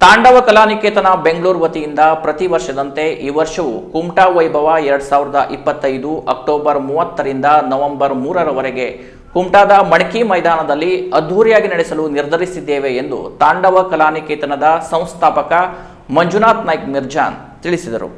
ತಾಂಡವ ಕಲಾನಿಕೇತನ ಬೆಂಗಳೂರು ವತಿಯಿಂದ ಪ್ರತಿ ವರ್ಷದಂತೆ ಈ ವರ್ಷವೂ ಕುಮಟಾ ವೈಭವ ಎರಡ್ ಸಾವಿರದ ಇಪ್ಪತ್ತೈದು ಅಕ್ಟೋಬರ್ ಮೂವತ್ತರಿಂದ ನವೆಂಬರ್ ಮೂರರವರೆಗೆ ಕುಮಟಾದ ಮಡಕಿ ಮೈದಾನದಲ್ಲಿ ಅದ್ಧೂರಿಯಾಗಿ ನಡೆಸಲು ನಿರ್ಧರಿಸಿದ್ದೇವೆ ಎಂದು ತಾಂಡವ ಕಲಾನಿಕೇತನದ ಸಂಸ್ಥಾಪಕ ಮಂಜುನಾಥ್ ನಾಯ್ಕ್ ಮಿರ್ಜಾನ್ ತಿಳಿಸಿದರು.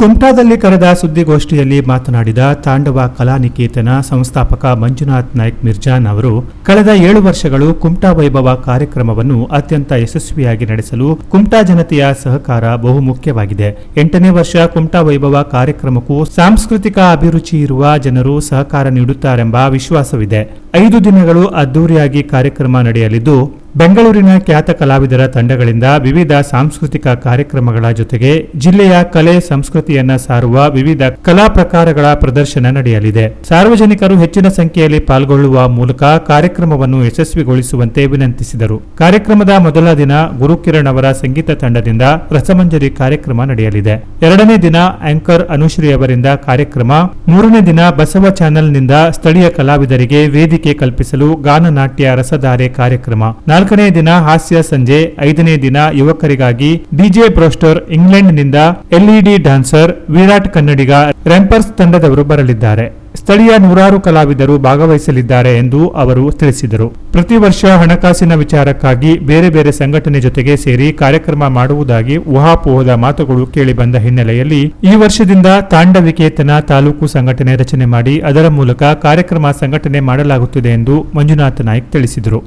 ಕುಮಟಾದಲ್ಲಿ ಕರೆದ ಸುದ್ದಿಗೋಷ್ಠಿಯಲ್ಲಿ ಮಾತನಾಡಿದ ತಾಂಡವ ಕಲಾನಿಕೇತನ ಸಂಸ್ಥಾಪಕ ಮಂಜುನಾಥ್ ನಾಯ್ಕ್ ಮಿರ್ಜಾನ್ ಅವರು, ಕಳೆದ ಏಳು ವರ್ಷಗಳು ಕುಮಟಾ ವೈಭವ ಕಾರ್ಯಕ್ರಮವನ್ನು ಅತ್ಯಂತ ಯಶಸ್ವಿಯಾಗಿ ನಡೆಸಲು ಕುಮಟಾ ಜನತೆಯ ಸಹಕಾರ ಬಹುಮುಖ್ಯವಾಗಿದೆ ಎಂಟನೇ ವರ್ಷ ಕುಮಟಾ ವೈಭವ ಕಾರ್ಯಕ್ರಮಕ್ಕೂ ಸಾಂಸ್ಕೃತಿಕ ಅಭಿರುಚಿ ಇರುವ ಜನರು ಸಹಕಾರ ನೀಡುತ್ತಾರೆಂಬ ವಿಶ್ವಾಸವಿದೆ. ಐದು ದಿನಗಳು ಅದ್ದೂರಿಯಾಗಿ ಕಾರ್ಯಕ್ರಮ ನಡೆಯಲಿದ್ದು ಬೆಂಗಳೂರಿನ ಖ್ಯಾತ ಕಲಾವಿದರ ತಂಡಗಳಿಂದ ವಿವಿಧ ಸಾಂಸ್ಕೃತಿಕ ಕಾರ್ಯಕ್ರಮಗಳ ಜೊತೆಗೆ ಜಿಲ್ಲೆಯ ಕಲೆ ಸಂಸ್ಕೃತಿಯನ್ನ ಸಾರುವ ವಿವಿಧ ಕಲಾ ಪ್ರಕಾರಗಳ ಪ್ರದರ್ಶನ ನಡೆಯಲಿದೆ. ಸಾರ್ವಜನಿಕರು ಹೆಚ್ಚಿನ ಸಂಖ್ಯೆಯಲ್ಲಿ ಪಾಲ್ಗೊಳ್ಳುವ ಮೂಲಕ ಕಾರ್ಯಕ್ರಮವನ್ನು ಯಶಸ್ವಿಗೊಳಿಸುವಂತೆ ವಿನಂತಿಸಿದರು. ಕಾರ್ಯಕ್ರಮದ ಮೊದಲ ದಿನ ಗುರುಕಿರಣ್ ಅವರ ಸಂಗೀತ ತಂಡದಿಂದ ರಸಮಂಜರಿ ಕಾರ್ಯಕ್ರಮ ನಡೆಯಲಿದೆ. ಎರಡನೇ ದಿನ ಆಂಕರ್ ಅನುಶ್ರೀ ಅವರಿಂದ ಕಾರ್ಯಕ್ರಮ, ಮೂರನೇ ದಿನ ಬಸವ ಚಾನೆಲ್ನಿಂದ ಸ್ಥಳೀಯ ಕಲಾವಿದರಿಗೆ ವೇದಿಕೆ ಕಲ್ಪಿಸಲು ಗಾನನಾಟ್ಯ ರಸಧಾರೆ ಕಾರ್ಯಕ್ರಮ ನಾಲ್ಕನೇ ದಿನ ಹಾಸ್ಯ ಸಂಜೆ, ಐದನೇ ದಿನ ಯುವಕರಿಗಾಗಿ ಡಿಜೆ ಬ್ರೋಸ್ಟರ್ ಇಂಗ್ಲೆಂಡ್ನಿಂದ LED dancer Virat Kannadiga rampers ತಂಡದವರು ಬರಲಿದ್ದಾರೆ. ಸ್ಥಳೀಯ ನೂರಾರು ಕಲಾವಿದರು ಭಾಗವಹಿಸಲಿದ್ದಾರೆ ಎಂದು ಅವರು ತಿಳಿಸಿದರು. ಪ್ರತಿ ವರ್ಷ ಹಣಕಾಸಿನ ವಿಚಾರಕ್ಕಾಗಿ ಬೇರೆ ಬೇರೆ ಸಂಘಟನೆ ಜೊತೆಗೆ ಸೇರಿ ಕಾರ್ಯಕ್ರಮ ಮಾಡುವುದಾಗಿ ಊಹಾಪೋಹದ ಮಾತುಗಳು ಕೇಳಿಬಂದ ಹಿನ್ನೆಲೆಯಲ್ಲಿ ಈ ವರ್ಷದಿಂದ ತಾಂಡವಿಕೇತನ ತಾಲೂಕು ಸಂಘಟನೆ ರಚನೆ ಮಾಡಿ ಅದರ ಮೂಲಕ ಕಾರ್ಯಕ್ರಮ ಸಂಘಟನೆ ಮಾಡಲಾಗುತ್ತಿದೆ ಎಂದು ಮಂಜುನಾಥ ನಾಯ್ಕ್ ತಿಳಿಸಿದರು.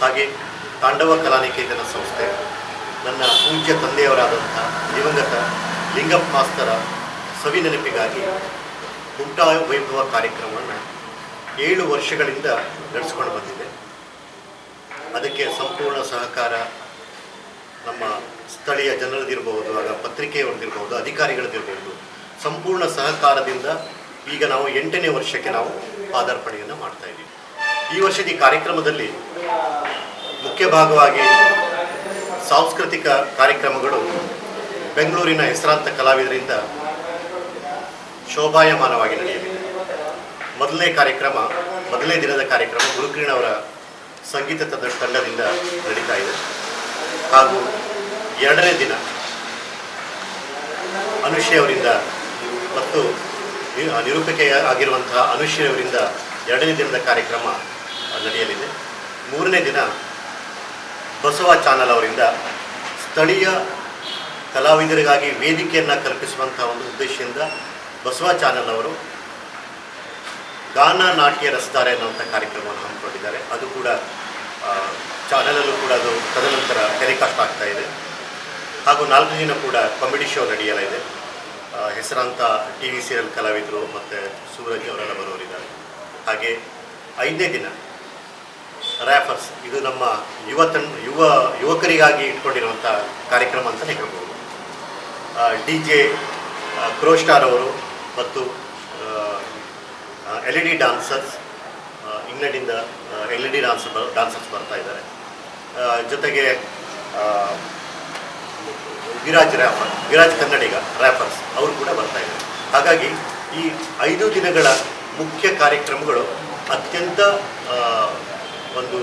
ಹಾಗೆ ತಾಂಡವ ಕಲಾನಿಕೇತನ ಸಂಸ್ಥೆ, ನನ್ನ ಪೂಜ್ಯ ತಂದೆಯವರಾದಂಥ ದಿವಂಗತ ಲಿಂಗಪ್ಪ ಮಾಸ್ತರ ಸವಿ ನೆನಪಿಗಾಗಿ ವೈಭವ ಕಾರ್ಯಕ್ರಮವನ್ನು ಏಳು ವರ್ಷಗಳಿಂದ ನಡೆಸ್ಕೊಂಡು ಬಂದಿದೆ. ಅದಕ್ಕೆ ಸಂಪೂರ್ಣ ಸಹಕಾರ ನಮ್ಮ ಸ್ಥಳೀಯ ಜನರದಿರ್ಬೋದು, ಆಗ ಪತ್ರಿಕೆಯವ್ರದ್ದಿರ್ಬೋದು ಅಧಿಕಾರಿಗಳದ್ದಿರ್ಬೋದು ಸಂಪೂರ್ಣ ಸಹಕಾರದಿಂದ ಈಗ ನಾವು ಎಂಟನೇ ವರ್ಷಕ್ಕೆ ನಾವು ಪಾದಾರ್ಪಣೆಯನ್ನು ಮಾಡ್ತಾ ಇದ್ದೀವಿ. ಈ ವರ್ಷದ ಈ ಕಾರ್ಯಕ್ರಮದಲ್ಲಿ ಮುಖ್ಯ ಭಾಗವಾಗಿ ಸಾಂಸ್ಕೃತಿಕ ಕಾರ್ಯಕ್ರಮಗಳು ಬೆಂಗಳೂರಿನ ಹೆಸರಾಂತ ಕಲಾವಿದರಿಂದ ಶೋಭಾಯಮಾನವಾಗಿ ನಡೆಯಲಿದೆ ಮೊದಲನೇ ಕಾರ್ಯಕ್ರಮ, ಮೊದಲನೇ ದಿನದ ಕಾರ್ಯಕ್ರಮ ಗುರುಕಿರಣ್ ಅವರ ಸಂಗೀತ ತಂಡದಿಂದ ನಡೀತಾ ಇದೆ. ಹಾಗೂ ಎರಡನೇ ದಿನ ಅವರಿಂದ ಮತ್ತು ನಿ- ನಿರೂಪಕೆ ಆಗಿರುವಂತಹ ಅನುಶ್ರೀ ಅವರಿಂದ ಎರಡನೇ ದಿನದ ಕಾರ್ಯಕ್ರಮ ನಡೆಯಲಿದೆ. ಮೂರನೇ ದಿನ ಬಸವ ಚಾನಲ್ ಅವರಿಂದ ಸ್ಥಳೀಯ ಕಲಾವಿದರಿಗಾಗಿ ವೇದಿಕೆಯನ್ನು ಕಲ್ಪಿಸುವಂಥ ಒಂದು ಉದ್ದೇಶದಿಂದ ಬಸವ ಚಾನಲ್ ಅವರು ಗಾನ ನಾಟ್ಯ ರಸಧಾರೆ ಅನ್ನುವಂಥ ಕಾರ್ಯಕ್ರಮವನ್ನು ಹಮ್ಮಿಕೊಂಡಿದ್ದಾರೆ. ಅದು ಕೂಡ ಚಾನಲಲ್ಲೂ ಕೂಡ ಅದು ತದನಂತರ ಟೆಲಿಕಾಸ್ಟ್ ಆಗ್ತಾ ಇದೆ. ಹಾಗೂ ನಾಲ್ಕು ದಿನ ಕೂಡ ಕಾಮಿಡಿ ಶೋ ನಡೆಯಲಿದೆ. ಇದೆ ಹೆಸರಾಂತ ಟಿ ವಿ ಸೀರಿಯಲ್ ಕಲಾವಿದರು ಮತ್ತು ಸೂರಜ್ ಅವರೆಲ್ಲ ಬರೋರಿದ್ದಾರೆ ಹಾಗೆ ಐದನೇ ದಿನ ರ್ಯಾಫರ್ಸ್ ಇದು ನಮ್ಮ ಯುವ ಯುವ ಯುವಕರಿಗಾಗಿ ಇಟ್ಕೊಂಡಿರುವಂಥ ಕಾರ್ಯಕ್ರಮ ಅಂತಲೇ ಹೇಳ್ಬೋದು. ಡಿ ಜೆ ಕ್ರೋಸ್ಟಾರ್ ಅವರು ಮತ್ತು L E D dancers ಇಂಗ್ಲೆಂಡಿಂದ L E D dancer dancers ಬರ್ತಾ ಇದ್ದಾರೆ. ಜೊತೆಗೆ ವಿರಾಜ್ ರ್ಯಾಫರ್ ವಿರಾಜ್ ಕನ್ನಡಿಗ ರ್ಯಾಫರ್ಸ್ ಅವರು ಕೂಡ ಬರ್ತಾ ಇದ್ದಾರೆ. ಹಾಗಾಗಿ ಈ ಐದು ದಿನಗಳ ಮುಖ್ಯ ಕಾರ್ಯಕ್ರಮಗಳು ಅತ್ಯಂತ ಒಂದು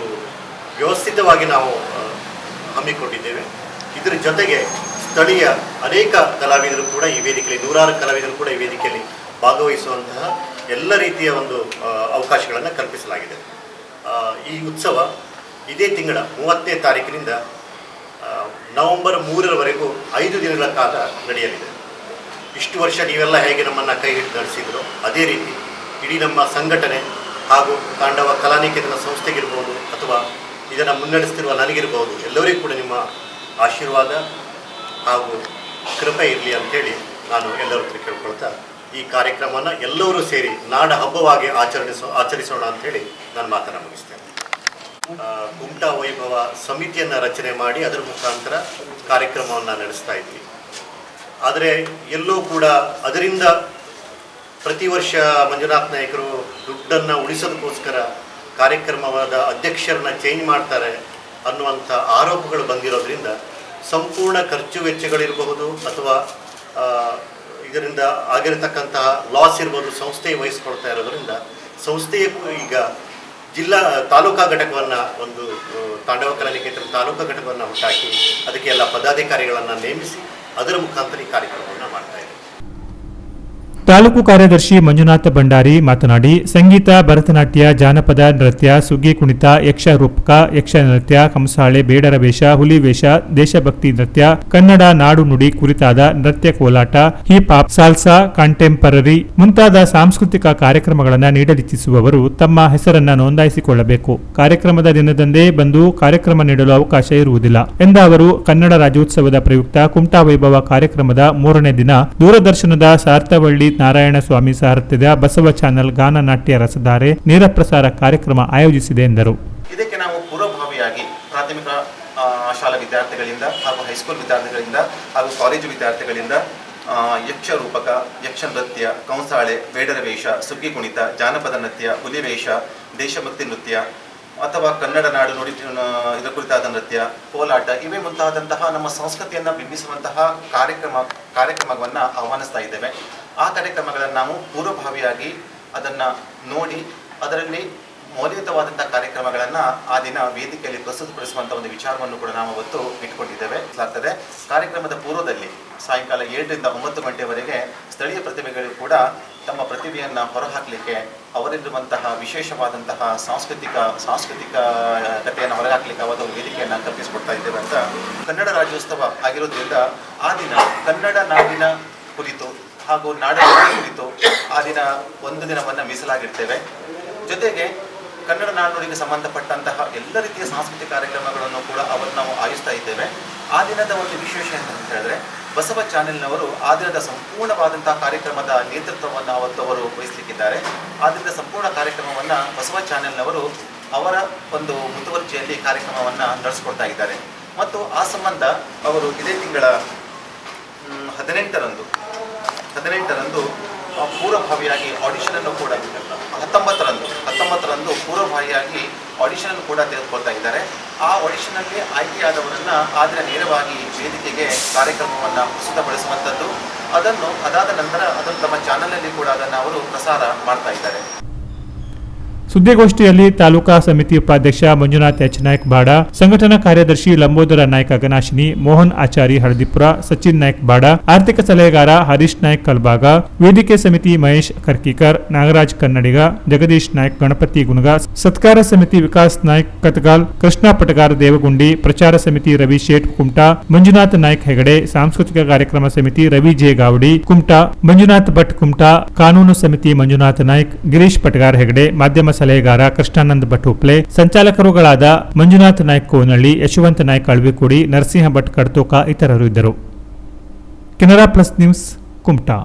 ವ್ಯವಸ್ಥಿತವಾಗಿ ನಾವು ಹಮ್ಮಿಕೊಂಡಿದ್ದೇವೆ. ಇದರ ಜೊತೆಗೆ ಸ್ಥಳೀಯ ಅನೇಕ ಕಲಾವಿದರು ಕೂಡ ಈ ವೇದಿಕೆಯಲ್ಲಿ, ನೂರಾರು ಕಲಾವಿದರು ಕೂಡ ಈ ವೇದಿಕೆಯಲ್ಲಿ ಭಾಗವಹಿಸುವಂತಹ ಎಲ್ಲ ರೀತಿಯ ಒಂದು ಅವಕಾಶಗಳನ್ನು ಕಲ್ಪಿಸಲಾಗಿದೆ. ಈ ಉತ್ಸವ ಇದೇ ತಿಂಗಳ ಮೂವತ್ತನೇ ತಾರೀಕಿನಿಂದ ನವೆಂಬರ್ ಮೂರರವರೆಗೂ ಐದು ದಿನಗಳ ಕಾಲ ನಡೆಯಲಿದೆ. ಇಷ್ಟು ವರ್ಷ ನೀವೆಲ್ಲ ಹೇಗೆ ನಮ್ಮನ್ನು ಕೈ ಹಿಡಿದು ನಡೆಸಿದ್ರು, ಅದೇ ರೀತಿ ಇಡೀ ನಮ್ಮ ಸಂಘಟನೆ ಹಾಗೂ ತಾಂಡವ ಕಲಾನಿಕೇತನ ಸಂಸ್ಥೆಗಿರ್ಬೋದು ಅಥವಾ ಇದನ್ನು ಮುನ್ನಡೆಸ್ತಿರುವ ನನಗಿರ್ಬೋದು, ಎಲ್ಲರಿಗೂ ಕೂಡ ನಿಮ್ಮ ಆಶೀರ್ವಾದ ಹಾಗೂ ಕೃಪೆ ಇರಲಿ ಅಂತೇಳಿ ನಾನು ಎಲ್ಲರ ಹತ್ರ ಕೇಳ್ಕೊಳ್ತಾ ಈ ಕಾರ್ಯಕ್ರಮವನ್ನು ಎಲ್ಲರೂ ಸೇರಿ ನಾಡ ಹಬ್ಬವಾಗಿ ಆಚರಿಸೋ, ಆಚರಿಸೋಣ ಅಂತೇಳಿ ನಾನು ಮಾತನ್ನು ಮುಗಿಸ್ತೇನೆ. ಕುಮಟಾ ವೈಭವ ಸಮಿತಿಯನ್ನು ರಚನೆ ಮಾಡಿ ಅದರ ಮುಖಾಂತರ ಕಾರ್ಯಕ್ರಮವನ್ನು ನಡೆಸ್ತಾ ಇದ್ವಿ. ಆದರೆ ಎಲ್ಲೂ ಕೂಡ ಅದರಿಂದ ಪ್ರತಿ ವರ್ಷ ಮಂಜುನಾಥ್ ನಾಯಕರು ದುಡ್ಡನ್ನು ಉಳಿಸೋದಕ್ಕೋಸ್ಕರ ಕಾರ್ಯಕ್ರಮವಾದ ಅಧ್ಯಕ್ಷರನ್ನ ಚೇಂಜ್ ಮಾಡ್ತಾರೆ ಅನ್ನುವಂಥ ಆರೋಪಗಳು ಬಂದಿರೋದ್ರಿಂದ ಸಂಪೂರ್ಣ ಖರ್ಚು ವೆಚ್ಚಗಳಿರಬಹುದು ಅಥವಾ ಇದರಿಂದ ಆಗಿರತಕ್ಕಂತಹ ಲಾಸ್ ಇರ್ಬೋದು, ಸಂಸ್ಥೆ ವಹಿಸ್ಕೊಳ್ತಾ ಇರೋದ್ರಿಂದ ಸಂಸ್ಥೆಯ ಈಗ ಜಿಲ್ಲಾ, ತಾಲೂಕಾ ಘಟಕವನ್ನು ಒಂದು ತಾಂಡವ ಕಲಾನಿಕೇತನ ತಾಲೂಕಾ ಘಟಕವನ್ನು ಹುಟ್ಟಾಕಿ ಅದಕ್ಕೆ ಎಲ್ಲ ಪದಾಧಿಕಾರಿಗಳನ್ನು ನೇಮಿಸಿ ಅದರ ಮುಖಾಂತರ ಈ ಕಾರ್ಯಕ್ರಮವನ್ನು ಮಾಡ್ತಾ ಇದ್ದೀವಿ. ತಾಲೂಕು ಕಾರ್ಯದರ್ಶಿ ಮಂಜುನಾಥ ಭಂಡಾರಿ ಮಾತನಾಡಿ, ಸಂಗೀತ, ಭರತನಾಟ್ಯ, ಜಾನಪದ ನೃತ್ಯ, ಸುಗ್ಗಿ ಕುಣಿತ, ಯಕ್ಷ ರೂಪಕ, ಯಕ್ಷ ನೃತ್ಯ ಕಂಸಾಳೆ ಬೇಡರ ವೇಷ, ಹುಲಿ ವೇಷ, ದೇಶಭಕ್ತಿ ನೃತ್ಯ, ಕನ್ನಡ ನಾಡು ನುಡಿ ಕುರಿತಾದ ನೃತ್ಯ ಕೋಲಾಟ ಹಿಪ್ ಹಾಪ್ ಸಾಲ್ಸಾ ಕಾಂಟೆಂಪರರಿ ಮುಂತಾದ ಸಾಂಸ್ಕೃತಿಕ ಕಾರ್ಯಕ್ರಮಗಳನ್ನು ನೀಡಲಿಚ್ಛಿಸುವವರು ತಮ್ಮ ಹೆಸರನ್ನು ನೋಂದಾಯಿಸಿಕೊಳ್ಳಬೇಕು. ಕಾರ್ಯಕ್ರಮದ ದಿನದಂದೇ ಬಂದು ಕಾರ್ಯಕ್ರಮ ನೀಡಲು ಅವಕಾಶ ಇರುವುದಿಲ್ಲ ಎಂದ ಅವರು, ಕನ್ನಡ ರಾಜ್ಯೋತ್ಸವದ ಪ್ರಯುಕ್ತ ಕುಮಟಾ ವೈಭವ ಕಾರ್ಯಕ್ರಮದ ಮೂರನೇ ದಿನ ದೂರದರ್ಶನದ ಸಾರ್ಥವಳ್ಳಿ ನಾರಾಯಣ ಸ್ವಾಮಿ ಸಾರಥ್ಯದ ಬಸವ ಚಾನೆಲ್ ಗಾನ ನಾಟ್ಯ ರಸಧಾರೆ ನೇರ ಪ್ರಸಾರ ಕಾರ್ಯಕ್ರಮ ಆಯೋಜಿಸಿದೆ ಎಂದರು. ಇದಕ್ಕೆ ನಾವು ಪೂರ್ವಭಾವಿಯಾಗಿ ಪ್ರಾಥಮಿಕ ಶಾಲಾ ವಿದ್ಯಾರ್ಥಿಗಳಿಂದ ಹಾಗೂ ಹೈಸ್ಕೂಲ್ ವಿದ್ಯಾರ್ಥಿಗಳಿಂದ ಹಾಗೂ ಕಾಲೇಜು ವಿದ್ಯಾರ್ಥಿಗಳಿಂದ ಯಕ್ಷ ರೂಪಕ, ಯಕ್ಷ ನೃತ್ಯ ಕಂಸಾಳೆ ಬೇಡರ ವೇಷ ಸುಗ್ಗಿ ಕುಣಿತ, ಜಾನಪದ ನೃತ್ಯ, ಹುಲಿವೇಷ, ದೇಶಭಕ್ತಿ ನೃತ್ಯ ಅಥವಾ ಕನ್ನಡ ನಾಡು ನುಡಿ ಇದರ ಕುರಿತಾದ ನೃತ್ಯ, ಕೋಲಾಟ, ಇವೇ ಮುಂತಾದಂತಹ ನಮ್ಮ ಸಂಸ್ಕೃತಿಯನ್ನು ಬಿಂಬಿಸುವಂತಹ ಕಾರ್ಯಕ್ರಮ, ಕಾರ್ಯಕ್ರಮವನ್ನು ಆಹ್ವಾನಿಸ್ತಾ ಇದ್ದೇವೆ. ಆ ಕಾರ್ಯಕ್ರಮಗಳನ್ನು ನಾವು ಪೂರ್ವಭಾವಿಯಾಗಿ ಅದನ್ನು ನೋಡಿ, ಅದರಲ್ಲಿ ಮೌಲ್ಯಯುತವಾದಂಥ ಕಾರ್ಯಕ್ರಮಗಳನ್ನು ಆ ದಿನ ವೇದಿಕೆಯಲ್ಲಿ ಪ್ರಸ್ತುತಪಡಿಸುವಂಥ ಒಂದು ವಿಚಾರವನ್ನು ಕೂಡ ನಾವು ಅವತ್ತು ಇಟ್ಕೊಂಡಿದ್ದೇವೆ. ಆಗ್ತದೆ ಕಾರ್ಯಕ್ರಮದ ಪೂರ್ವದಲ್ಲಿ ಸಾಯಂಕಾಲ ಏಳರಿಂದ ಒಂಬತ್ತು ಗಂಟೆವರೆಗೆ ಸ್ಥಳೀಯ ಪ್ರತಿಭೆಗಳು ಕೂಡ ತಮ್ಮ ಪ್ರತಿಭೆಯನ್ನು ಹೊರಹಾಕಲಿಕ್ಕೆ ಅವರಿರುವಂತಹ ವಿಶೇಷವಾದಂತಹ ಸಾಂಸ್ಕೃತಿಕ ಸಾಂಸ್ಕೃತಿಕ ಕಥೆಯನ್ನು ಹೊರಹಾಕಲಿಕ್ಕೆ ಅವತ್ತು ವೇದಿಕೆಯನ್ನ ವೇದಿಕೆಯನ್ನು ಕಲ್ಪಿಸಿಕೊಡ್ತಾ ಇದ್ದೇವೆ ಅಂತ ಕನ್ನಡ ರಾಜ್ಯೋತ್ಸವ ಆಗಿರೋದ್ರಿಂದ ಆ ದಿನ ಕನ್ನಡ ನಾಡಿನ ಕುರಿತು ಹಾಗೂ ನಾಡಿನ ಕುರಿತು ಆ ದಿನ ಒಂದು ದಿನವನ್ನು ಮೀಸಲಾಗಿರ್ತೇವೆ. ಜೊತೆಗೆ ಕನ್ನಡ ನಾಡುಗಳಿಗೆ ಸಂಬಂಧಪಟ್ಟಂತಹ ಎಲ್ಲ ರೀತಿಯ ಸಾಂಸ್ಕೃತಿಕ ಕಾರ್ಯಕ್ರಮಗಳನ್ನು ಕೂಡ ಅವರು ನಾವು ಆಯೋಜಿಸ್ತಾ ಇದ್ದೇವೆ. ಆ ದಿನದ ಒಂದು ವಿಶೇಷ ಅಂತ ಹೇಳಿದ್ರೆ, ಬಸವ ಚಾನೆಲ್ನವರು ಆ ದಿನದ ಸಂಪೂರ್ಣವಾದಂತಹ ಕಾರ್ಯಕ್ರಮದ ನೇತೃತ್ವವನ್ನು ಅವತ್ತು ಅವರು ವಹಿಸಲಿಕ್ಕಿದ್ದಾರೆ. ಆದ್ದರಿಂದ ಸಂಪೂರ್ಣ ಕಾರ್ಯಕ್ರಮವನ್ನು ಬಸವ ಚಾನೆಲ್ನವರು ಅವರ ಒಂದು ಮುತುವರ್ಜಿಯಲ್ಲಿ ಕಾರ್ಯಕ್ರಮವನ್ನು ನಡೆಸಿಕೊಡ್ತಾ ಇದ್ದಾರೆ. ಮತ್ತು ಆ ಸಂಬಂಧ ಅವರು ಇದೇ ತಿಂಗಳ ಹದಿನೆಂಟರಂದು ಹದಿನೆಂಟರಂದು ಪೂರ್ವಭಾವಿಯಾಗಿ ಆಡಿಷನ್ ಅನ್ನು ಕೂಡ ಹತ್ತೊಂಬತ್ತರಂದು ಹತ್ತೊಂಬತ್ತರಂದು ಪೂರ್ವಭಾವಿಯಾಗಿ ಆಡಿಷನ್ ಕೂಡ ತೆಗೆದುಕೊಳ್ತಾ ಇದ್ದಾರೆ. ಆ ಆಡಿಷನ್ ಅಲ್ಲಿ ಆಯ್ಕೆಯಾದವರನ್ನ ಆದ್ರೆ ನೇರವಾಗಿ ವೇದಿಕೆಗೆ ಕಾರ್ಯಕ್ರಮವನ್ನು ಪ್ರಸ್ತುತಪಡಿಸುವಂಥದ್ದು. ಅದನ್ನು ಅದಾದ ನಂತರ ಅದನ್ನು ತಮ್ಮ ಚಾನಲಲ್ಲಿ ಕೂಡ ಅದನ್ನು ಅವರು ಪ್ರಸಾರ ಮಾಡ್ತಾ ಇದ್ದಾರೆ. ಸುದ್ದಿಗೋಷ್ಠಿಯಲ್ಲಿ ತಾಲೂಕಾ ಸಮಿತಿ ಉಪಾಧ್ಯಕ್ಷ ಮಂಜುನಾಥ್ ಎಚ್. ನಾಯ್ಕ್ ಬಾಡ, ಸಂಘಟನಾ ಕಾರ್ಯದರ್ಶಿ ಲಂಬೋದರ ನಾಯ್ಕ ಅಗನಾಶಿನಿ ಮೋಹನ್ ಆಚಾರಿ ಹಳದಿಪುರ ಸಚಿನ್ ನಾಯ್ಕ ಬಾಡ, ಆರ್ಥಿಕ ಸಲಹೆಗಾರ ಹರೀಶ್ ನಾಯ್ಕ ಕಲ್ಬಾಗ, ವೇದಿಕೆ ಸಮಿತಿ ಮಹೇಶ್ ಕರ್ಕಿಕರ್, ನಾಗರಾಜ್ ಕನ್ನಡಿಗ, ಜಗದೀಶ್ ನಾಯ್ಕ್, ಗಣಪತಿ ಗುಣಗ, ಸತ್ಕಾರ ಸಮಿತಿ ವಿಕಾಸ್ ನಾಯ್ಕ ಕತ್ಗಾಲ್, ಕೃಷ್ಣ ಪಟಗಾರ್ ದೇವಗುಂಡಿ, ಪ್ರಚಾರ ಸಮಿತಿ ರವಿ ಶೇಟ್ ಕುಮಟಾ, ಮಂಜುನಾಥ್ ನಾಯ್ಕ ಹೆಗಡೆ, ಸಾಂಸ್ಕೃತಿಕ ಕಾರ್ಯಕ್ರಮ ಸಮಿತಿ ರವಿ ಜೆ ಗಾವಡಿ ಕುಮಟಾ, ಮಂಜುನಾಥ್ ಭಟ್ ಕುಮಟಾ, ಕಾನೂನು ಸಮಿತಿ ಮಂಜುನಾಥ್ ನಾಯ್ಕ್, ಗಿರೀಶ್ ಪಟಗಾರ್ ಹೆಗಡೆ, ಮಾಧ್ಯಮ ಸಲಹೆಗಾರ ಕೃಷ್ಣಾನಂದ್ ಭಟ್ ಉಪ್ಲೆ, ಸಂಚಾಲಕರುಗಳಾದ ಮಂಜುನಾಥ್ ನಾಯ್ಕ ಕೋನಳ್ಳಿ, ಯಶವಂತ ನಾಯ್ಕ್ ಅಳ್ವಿಕೋಡಿ, ನರಸಿಂಹ ಭಟ್ ಕಡ್ತೋಕ ಇತರರು ಇದ್ದರು. Canara plus news Kumta.